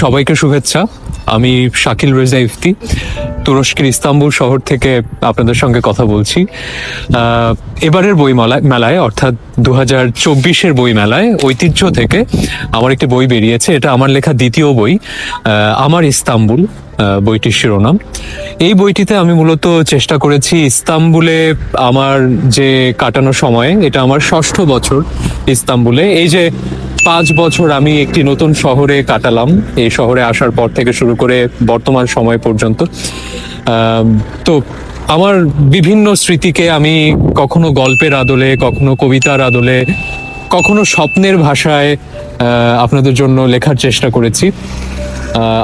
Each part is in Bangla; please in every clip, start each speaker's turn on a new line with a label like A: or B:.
A: সবাইকে শুভেচ্ছা। আমি শাকিল রেজা ইফতি, তুরস্কের ইস্তাম্বুল শহর থেকে আপনাদের সঙ্গে কথা বলছি। এবারের বই মেলায়, অর্থাৎ দু হাজার চব্বিশের বই মেলায় ঐতিহ্য থেকে আমার একটি বই বেরিয়েছে। এটা আমার লেখা দ্বিতীয় বই আমার ইস্তাম্বুল বইটির শিরোনাম। এই বইটিতে আমি মূলত চেষ্টা করেছি ইস্তাম্বুলে আমার যে কাটানো সময়, এটা আমার ষষ্ঠ বছর ইস্তাম্বুলে। এই যে পাঁচ বছর আমি একটি নতুন শহরে কাটালাম। এই শহরে আসার পর থেকে শুরু করে বর্তমান সময় পর্যন্ত। তো আমার বিভিন্ন স্মৃতিকে আমি কখনো গল্পের আদলে, কখনো কবিতার আদলে, কখনো স্বপ্নের ভাষায় আপনাদের জন্য লেখার চেষ্টা করেছি।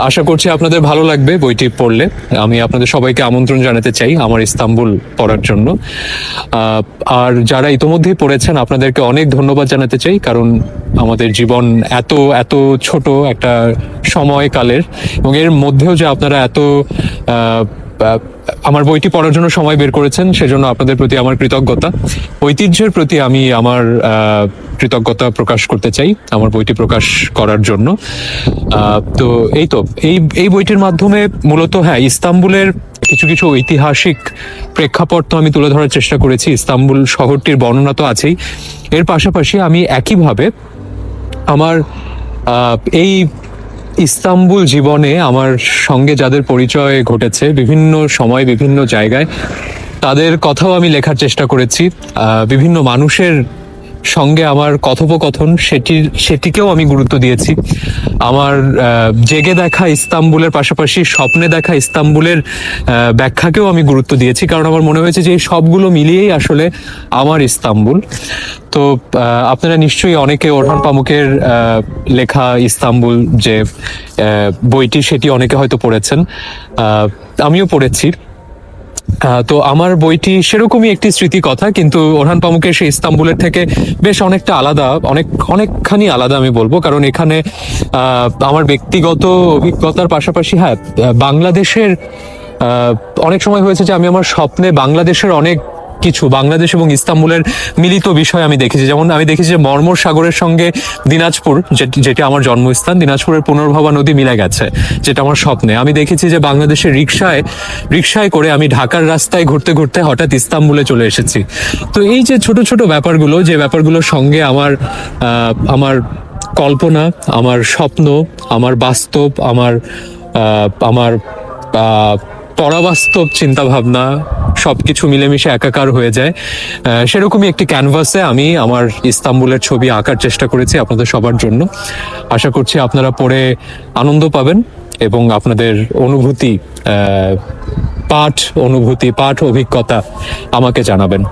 A: আশা করছি আপনাদের ভালো লাগবে বইটি পড়লে। আমি আপনাদের সবাইকে আমন্ত্রণ জানাতে চাই আমার ইস্তাম্বুল পড়ার জন্য। আর যারা ইতোমধ্যেই পড়েছেন, আপনাদেরকে অনেক ধন্যবাদ জানাতে চাই, কারণ আমাদের জীবন এত এত ছোট একটা সময়কালের, এবং এর মধ্যেও যে আপনারা এত আমার বইটি পড়ার জন্য সময় বের করেছেন, সেজন্য আপনাদের প্রতি আমার কৃতজ্ঞতা। ঐতিহ্যের প্রতি আমি আমার কৃতজ্ঞতা প্রকাশ করতে চাই আমার বইটি প্রকাশ করার জন্য। তো এই তো, এই এই বইটির মাধ্যমে মূলত হ্যাঁ ইস্তাম্বুলের কিছু কিছু ঐতিহাসিক প্রেক্ষাপট তো আমি তুলে ধরার চেষ্টা করেছি। ইস্তাম্বুল শহরটির বর্ণনা তো আছেই। এর পাশাপাশি আমি একইভাবে আমার এই ইস্তাম্বুল জীবনে আমার সঙ্গে যাদের পরিচয় ঘটেছে, বিভিন্ন সময় বিভিন্ন জায়গায়, তাদের কথাও আমি লেখার চেষ্টা করেছি। বিভিন্ন মানুষের সঙ্গে আমার কথোপকথন, সেটির, সেটিকেও আমি গুরুত্ব দিয়েছি। আমার জেগে দেখা ইস্তাম্বুলের পাশাপাশি স্বপ্নে দেখা ইস্তাম্বুলের ব্যাখ্যাকেও আমি গুরুত্ব দিয়েছি, কারণ আমার মনে হয়েছে যে এই সবগুলো মিলিয়েই আসলে আমার ইস্তাম্বুল। তো আপনারা নিশ্চয়ই অনেকে ওরহান পামুকের লেখা ইস্তাম্বুল যে বইটি, সেটি অনেকে হয়তো পড়েছেন। আমিও পড়েছি। তো আমার বইটি সেরকমই একটি স্মৃতি কথা কিন্তু ওরহান পামুকের সেই ইস্তাম্বুলের থেকে বেশ অনেকটা আলাদা, অনেক, অনেকখানি আলাদা আমি বলব। কারণ এখানে আমার ব্যক্তিগত অভিজ্ঞতার পাশাপাশি হ্যাঁ বাংলাদেশের অনেক সময় হয়েছে যে আমি আমার স্বপ্নে বাংলাদেশের অনেক কিছু বাংলাদেশ এবং ইস্তাম্বুলের মিলিত বিষয় আমি দেখেছি। যেমন আমি দেখেছি যে মর্মর সাগরের সঙ্গে দিনাজপুর, যেটি- আমার জন্মস্থান, দিনাজপুরের পুনর্ভবা নদী মিলে গেছে, যেটা আমার স্বপ্নে। আমি দেখেছি যে বাংলাদেশের রিক্সায় রিক্সায় করে আমি ঢাকার রাস্তায় ঘুরতে ঘুরতে হঠাৎ ইস্তাম্বুলে চলে এসেছি। তো এই যে ছোট ছোট ব্যাপারগুলো, যে ব্যাপারগুলোর সঙ্গে আমার আমার কল্পনা, আমার স্বপ্ন, আমার বাস্তব, আমার আমার পরাবাস্তব চিন্তা ভাবনা সবকিছু মিলেমিশে একাকার হয়ে যায়। সেরকমই একটি ক্যানভাসে আমি আমার ইস্তাম্বুলের ছবি আঁকার চেষ্টা করেছি আপনাদের সবার জন্য। আশা করছি আপনারা পড়ে আনন্দ পাবেন এবং আপনাদের অনুভূতি পাঠ অনুভূতি, পাঠ অভিজ্ঞতা আমাকে জানাবেন।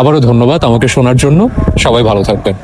A: আবারও ধন্যবাদ আমাকে শোনার জন্য। সবাই ভালো থাকবেন।